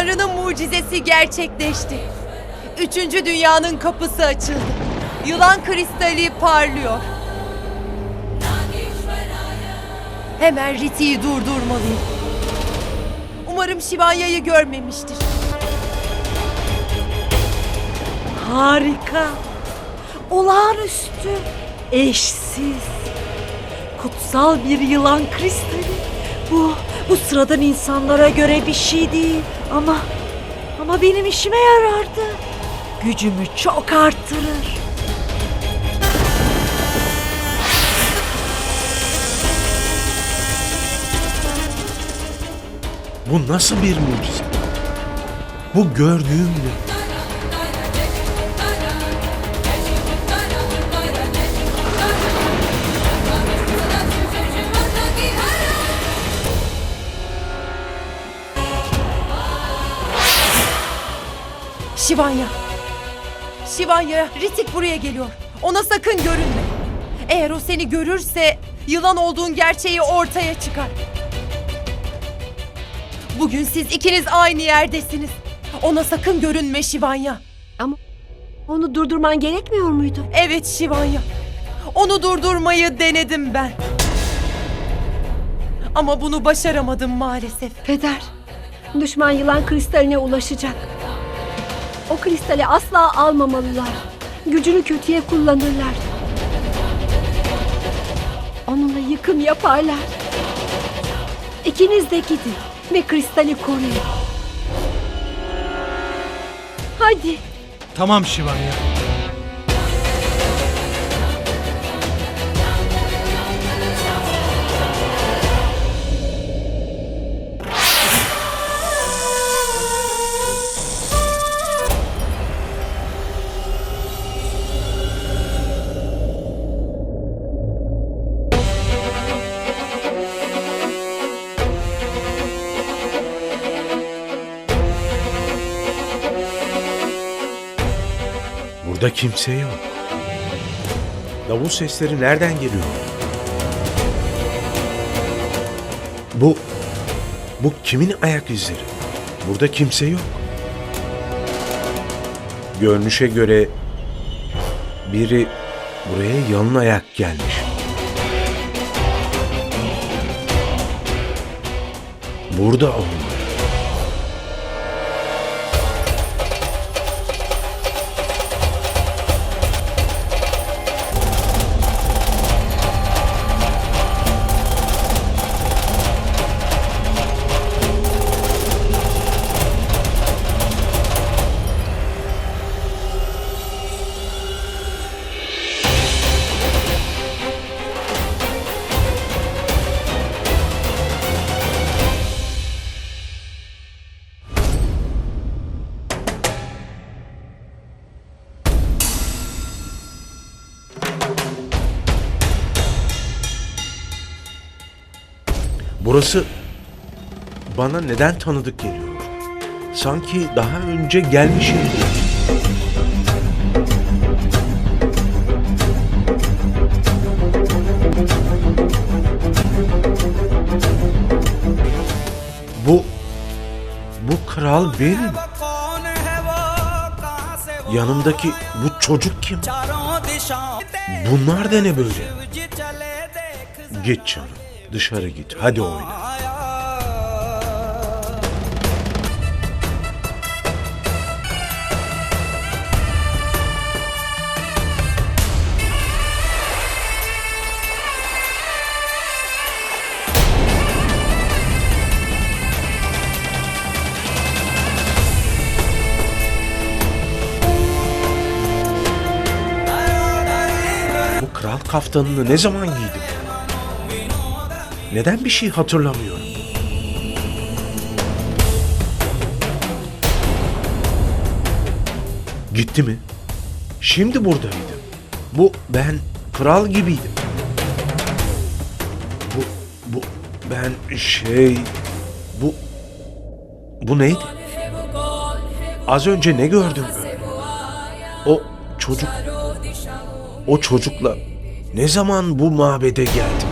Tanrı'nın mucizesi gerçekleşti. Üçüncü dünyanın kapısı açıldı. Yılan kristali parlıyor. Hemen Riti'yi durdurmalıyım. Umarım Şivanya'yı görmemiştir. Harika. Olağanüstü. Eşsiz. Kutsal bir yılan kristali. Bu, bu sıradan insanlara göre bir şey değil. Ama, ama benim işime yarardı. Gücümü çok arttırır. Bu nasıl bir mucize? Bu gördüğüm ne? Şivanya. Şivanya, Ritik buraya geliyor. Ona sakın görünme. Eğer o seni görürse yılan olduğun gerçeği ortaya çıkar. Bugün siz ikiniz aynı yerdesiniz. Ona sakın görünme Şivanya. Onu durdurman gerekmiyor muydu? Evet Şivanya. Onu durdurmayı denedim ben. Ama bunu başaramadım maalesef. Peder, düşman yılan kristaline ulaşacak. O kristali asla almamalılar. Gücünü kötüye kullanırlar. Onunla yıkım yaparlar. İkiniz de gidin ve kristali koruyun. Hadi. Tamam Şivanya. Burada kimse yok. Davul sesleri nereden geliyor? Bu, bu kimin ayak izleri? Burada kimse yok. Görünüşe göre biri buraya yalın ayak gelmiş. Burada olmalı. Burası bana neden tanıdık geliyor? Sanki daha önce gelmişim. Bu bu kral benim. Yanımdaki bu çocuk kim? Bunlar da ne böyle? Git canım. Dışarı git. Hadi oyna. Bu kral kaftanını ne zaman giydim? Neden bir şey hatırlamıyorum? Gitti mi? Şimdi buradaydı. Bu ben kral gibiydim. Bu bu ben şey bu bu neydi? Az önce ne gördüm böyle? O çocuk o çocukla ne zaman bu mabede geldim?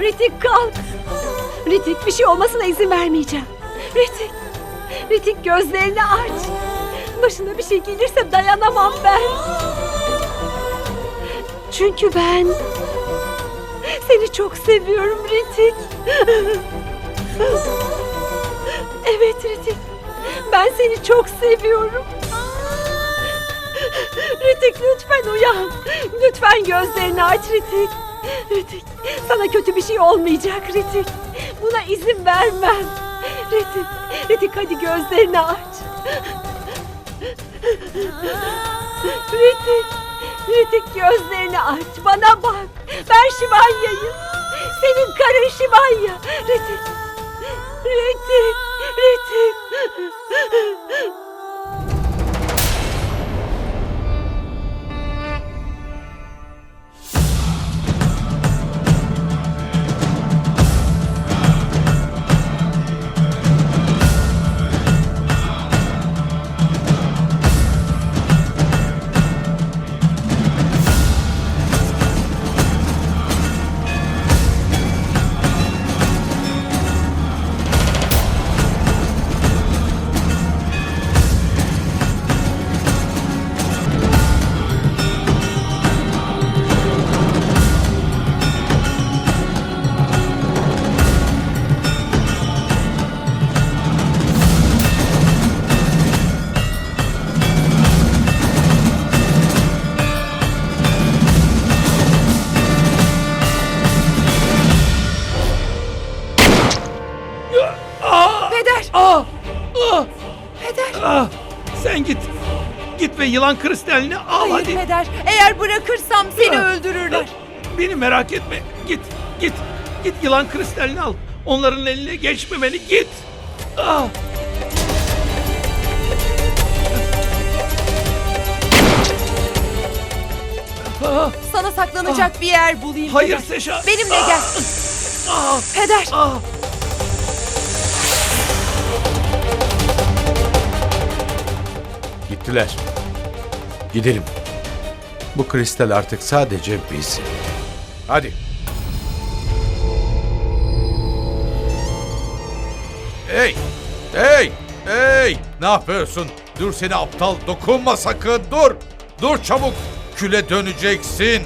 Ritik kalk. Ritik bir şey olmasına izin vermeyeceğim. Ritik. Ritik gözlerini aç. Başına bir şey gelirse dayanamam ben. Çünkü ben seni çok seviyorum Ritik. Evet Ritik. Ben seni çok seviyorum. Ritik lütfen uyan. Lütfen gözlerini aç Ritik. Ritik sana kötü bir şey olmayacak Ritik. Buna izin vermem. Ritik, Ritik hadi gözlerini aç. Ritik, Ritik gözlerini aç. Bana bak. Ben Şivanya'yım. Senin karın Şivanya. Ritik, Ritik, Ritik. Yılan kristalini al Hayır hadi. peder. Eğer bırakırsam seni Ah! öldürürler. Beni merak etme. Git. Git. Git yılan kristalini al. Onların eline geçmemeli. Git. Ah! Ah! Sana saklanacak bir yer bulayım Hayır peder. Seşa. Benimle Ah! gel. Ah! Peder! Ah! Gittiler. Gidelim. Bu kristal artık sadece biz. Hadi. Hey! Hey! Hey! Ne yapıyorsun? Dur seni aptal. Dokunma sakın. Dur. Dur çabuk. Küle döneceksin.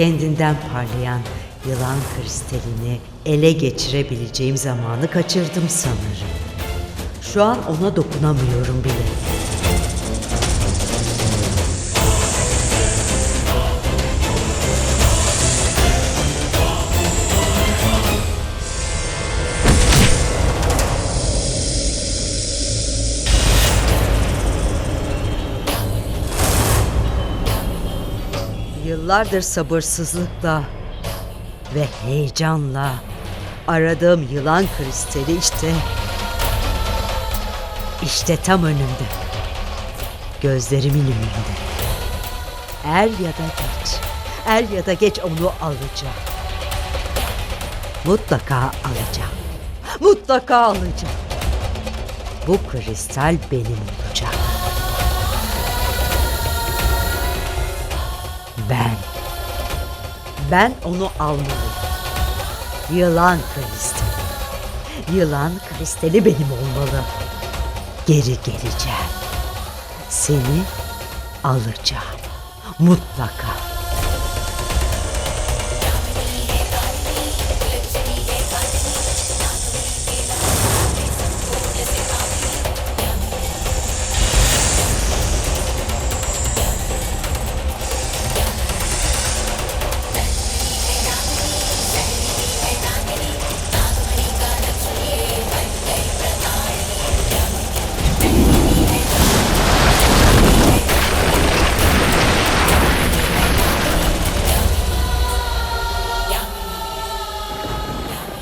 Kendinden parlayan yılan kristalini ele geçirebileceğim zamanı kaçırdım sanırım. Şu an ona dokunamıyorum bile. Yıllardır sabırsızlıkla ve heyecanla aradığım yılan kristali işte işte tam önümde. Gözlerimin önünde. Er ya da geç. Er ya da geç onu alacağım. Mutlaka alacağım. Mutlaka alacağım. Bu kristal benim olacak. Ben. Ben onu almalıyım. Yılan kristali. Yılan kristali benim olmalı. Geri geleceğim. Seni alacağım. Mutlaka.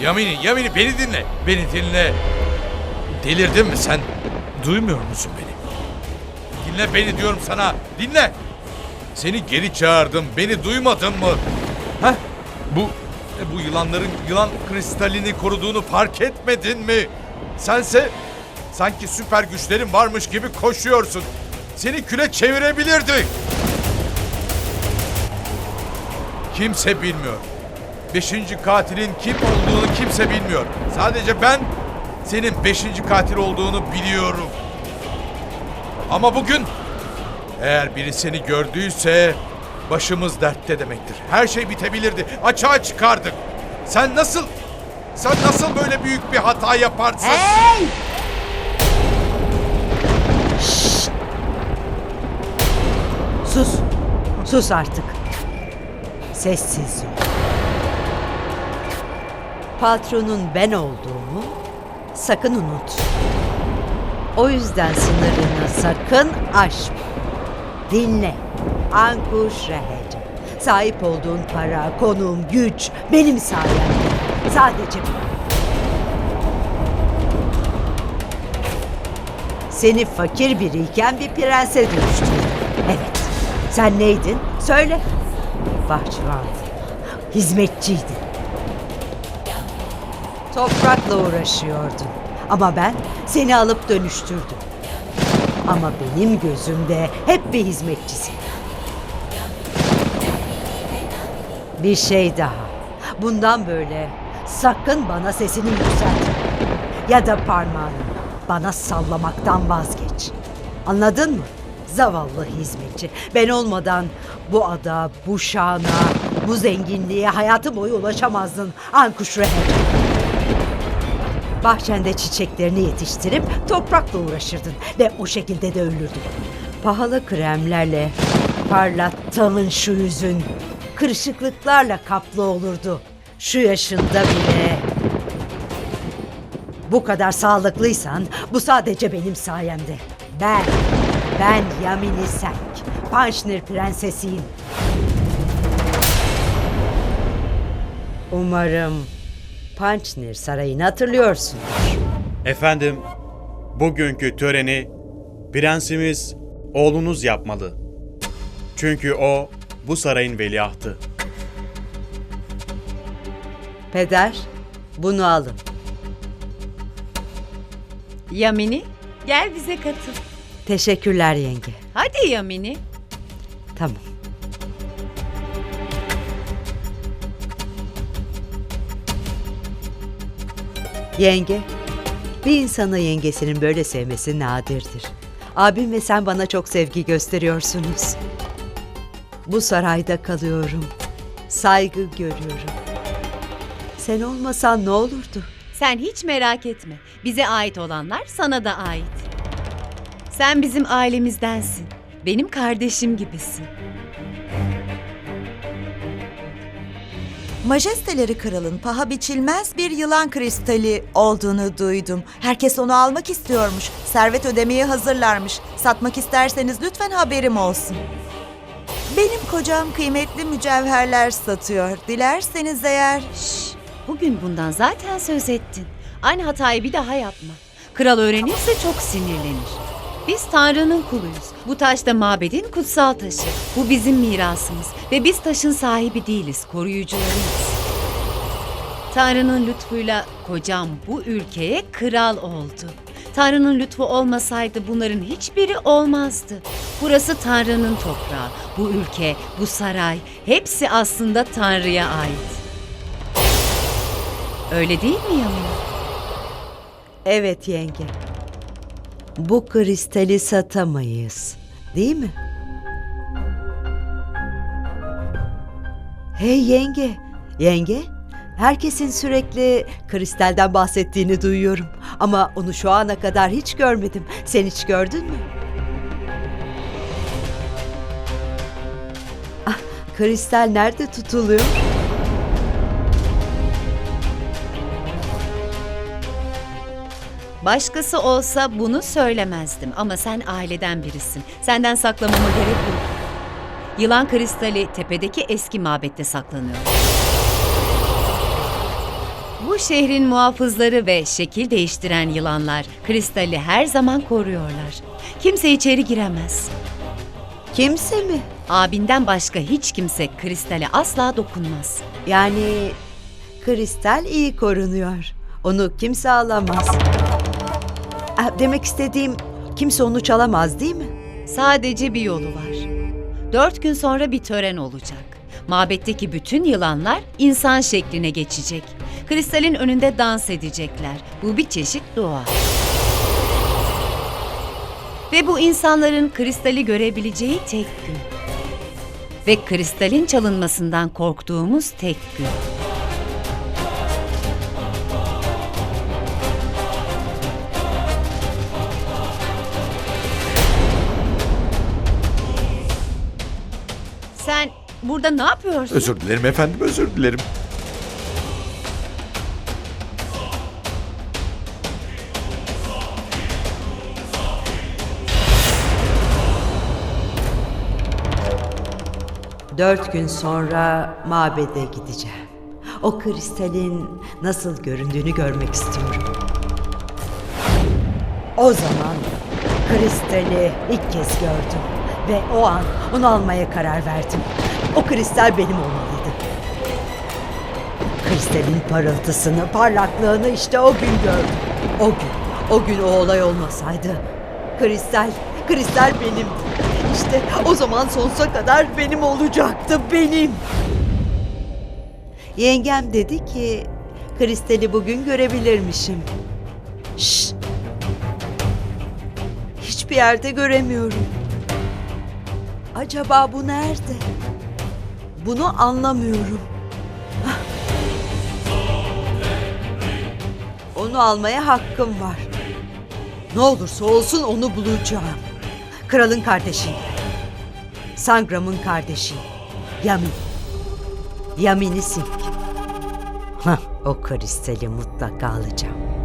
Yamini, Yamini beni dinle. Beni dinle. Delirdin mi sen? Duymuyor musun beni? Dinle beni diyorum sana. Dinle. Seni geri çağırdım. Beni duymadın mı? Heh? Bu e, bu yılanların yılan kristalini koruduğunu fark etmedin mi? Sense sanki süper güçlerin varmış gibi koşuyorsun. Seni küle çevirebilirdi. Kimse bilmiyor. Beşinci katilin kim olduğunu kimse bilmiyor. Sadece ben senin beşinci katil olduğunu biliyorum. Ama bugün eğer biri seni gördüyse başımız dertte demektir. Her şey bitebilirdi. Açığa çıkardık. Sen nasıl sen nasıl böyle büyük bir hata yaparsın? Hey! Sus. Sus artık. Sessiz ol. Patronun ben olduğumu sakın unut. O yüzden sınırını sakın aşma. Dinle. Ankuş Reheca. Sahip olduğun para, konum, güç benim sayemde. Sadece. Seni fakir biriyken bir prense dönüştürdüm. Evet. Sen neydin? Söyle. Bahçıvan. Hizmetçiydin. Toprakla uğraşıyordun. Ama ben seni alıp dönüştürdüm. Ama benim gözümde hep bir hizmetçisin. Bir şey daha. Bundan böyle sakın bana sesini yükseltme. Ya da parmağını bana sallamaktan vazgeç. Anladın mı? Zavallı hizmetçi. Ben olmadan bu ada, bu şana, bu zenginliğe hayatı boyu ulaşamazdın. Ankuş Reher. Bahçende çiçeklerini yetiştirip toprakla uğraşırdın ve o şekilde de ölürdün. Pahalı kremlerle parlattığın şu yüzün kırışıklıklarla kaplı olurdu. Şu yaşında bile. Bu kadar sağlıklıysan bu sadece benim sayemde. Ben, ben Yamini Senk, Panşnir prensesiyim. Umarım Pançnir sarayını hatırlıyorsun. Efendim, bugünkü töreni prensimiz oğlunuz yapmalı. Çünkü o bu sarayın veliahtı. Peder, bunu alın. Yamini gel bize katıl. Teşekkürler yenge. Hadi Yamini. Tamam. Yenge, bir insanı yengesinin böyle sevmesi nadirdir. Abim ve sen bana çok sevgi gösteriyorsunuz. Bu sarayda kalıyorum. Saygı görüyorum. Sen olmasan ne olurdu? Sen hiç merak etme. Bize ait olanlar sana da ait. Sen bizim ailemizdensin. Benim kardeşim gibisin. Majesteleri kralın paha biçilmez bir yılan kristali olduğunu duydum. Herkes onu almak istiyormuş. Servet ödemeye hazırlarmış. Satmak isterseniz lütfen haberim olsun. Benim kocam kıymetli mücevherler satıyor. Dilerseniz eğer... Şş, bugün bundan zaten söz ettin. Aynı hatayı bir daha yapma. Kral öğrenirse çok sinirlenir. Biz Tanrı'nın kuluyuz. Bu taş da mabedin kutsal taşı. Bu bizim mirasımız ve biz taşın sahibi değiliz, koruyucularıyız. Tanrı'nın lütfuyla kocam bu ülkeye kral oldu. Tanrı'nın lütfu olmasaydı bunların hiçbiri olmazdı. Burası Tanrı'nın toprağı. Bu ülke, bu saray hepsi aslında Tanrı'ya ait. Öyle değil mi Yamina? Evet yenge. Bu kristali satamayız. Değil mi? Hey yenge. Yenge? Herkesin sürekli kristalden bahsettiğini duyuyorum. Ama onu şu ana kadar hiç görmedim. Sen hiç gördün mü? Ah, kristal nerede tutuluyor? Başkası olsa bunu söylemezdim ama sen aileden birisin. Senden saklamama gerek yok. Yılan kristali tepedeki eski mabette saklanıyor. Bu şehrin muhafızları ve şekil değiştiren yılanlar kristali her zaman koruyorlar. Kimse içeri giremez. Kimse mi? Abinden başka hiç kimse kristale asla dokunmaz. Yani kristal iyi korunuyor. Onu kimse alamaz. Ah, Demek istediğim kimse onu çalamaz değil mi? Sadece bir yolu var. Dört gün sonra bir tören olacak. Mabetteki bütün yılanlar insan şekline geçecek. Kristalin önünde dans edecekler. Bu bir çeşit dua. Ve bu insanların kristali görebileceği tek gün. Ve kristalin çalınmasından korktuğumuz tek gün. Burada ne yapıyorsun? Özür dilerim efendim özür dilerim. Dört gün sonra mabede gideceğim. O kristalin nasıl göründüğünü görmek istiyorum. O zaman kristali ilk kez gördüm. Ve o an onu almaya karar verdim. O kristal benim olmalıydı. Kristalin parıltısını, parlaklığını işte o gün gördüm. O gün, o gün o olay olmasaydı. Kristal, kristal benim. İşte o zaman sonsuza kadar benim olacaktı, benim. Yengem dedi ki, kristali bugün görebilirmişim. Şşş. Hiçbir yerde göremiyorum. Acaba bu nerede? Bunu anlamıyorum. Onu almaya hakkım var. Ne olursa olsun onu bulacağım. Kralın kardeşi. Sangram'ın kardeşi. Yamin. Yamin'i Sink. O kristali mutlaka alacağım.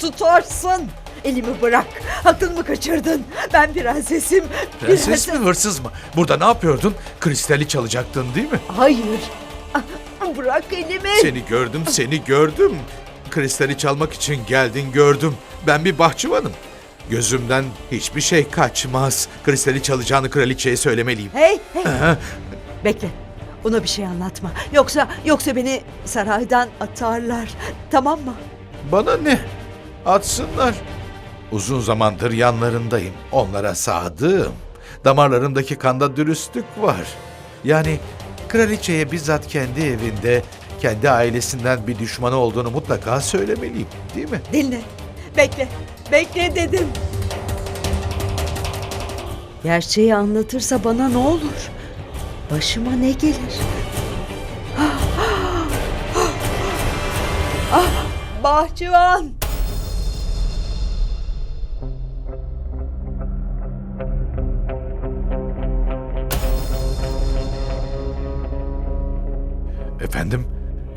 Tutarsın? Elimi bırak. Aklımı kaçırdın. Ben prensesim. Prenses mi hırsız mı? Burada ne yapıyordun? Kristali çalacaktın değil mi? Hayır. Ah, Bırak elimi. Seni gördüm, seni gördüm. Kristali çalmak için geldin gördüm. Ben bir bahçıvanım. Gözümden hiçbir şey kaçmaz. Kristali çalacağını kraliçeye söylemeliyim. Hey, hey. Bekle. Ona bir şey anlatma. Yoksa yoksa beni saraydan atarlar. Tamam mı? Bana ne? Atsınlar. Uzun zamandır yanlarındayım. Onlara sadığım. Damarlarımdaki kanda dürüstlük var. Yani kraliçeye bizzat kendi evinde, kendi ailesinden bir düşmanı olduğunu mutlaka söylemeliyim. Değil mi? Dinle. Bekle. Bekle dedim. Gerçeği anlatırsa bana ne olur? Başıma ne gelir? Ah, bahçıvan!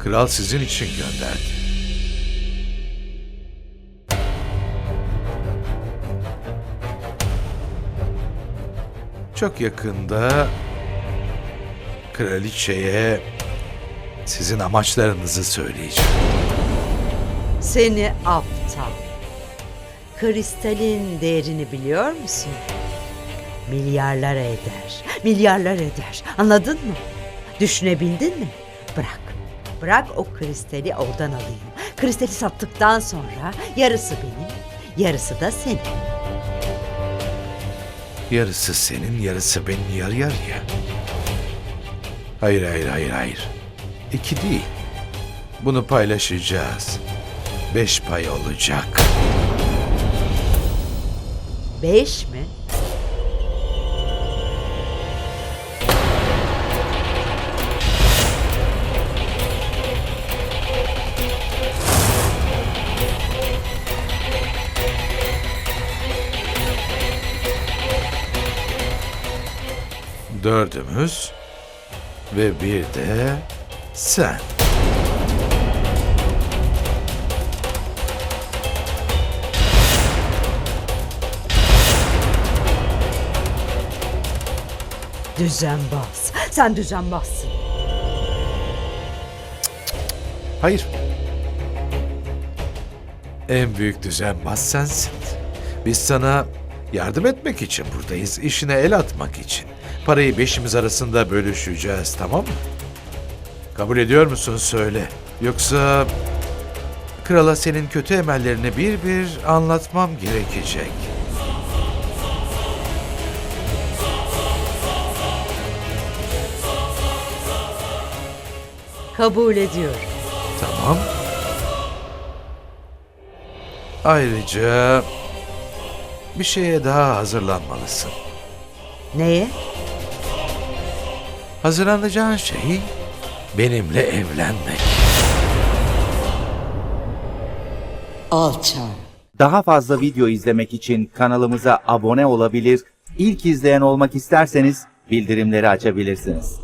Kral sizin için gönderdi. Çok yakında kraliçeye sizin amaçlarınızı söyleyeceğim. Seni aptal. Kristalin değerini biliyor musun? Milyarlar eder. Milyarlar eder. Anladın mı? Düşünebildin mi? Bırak. Bırak o kristali oradan alayım. Kristali sattıktan sonra yarısı benim, yarısı da senin. Yarısı senin, yarısı benim yarı yarıya. Hayır, hayır, hayır, hayır. İki değil. Bunu paylaşacağız. Beş pay olacak. Beş mi? Dördümüz ve bir de sen. Düzenbaz. Sen düzenbazsın. Hayır. En büyük düzenbaz sensin. Biz sana yardım etmek için buradayız. İşine el atmak için. Parayı beşimiz arasında bölüşeceğiz tamam mı? Kabul ediyor musun söyle. Yoksa krala senin kötü emellerini bir bir anlatmam gerekecek. Kabul ediyorum. Tamam. Ayrıca bir şeye daha hazırlanmalısın. Neye? Hazırlanacağın şey benimle evlenmek. Alçak. Daha fazla video izlemek için kanalımıza abone olabilir, ilk izleyen olmak isterseniz bildirimleri açabilirsiniz.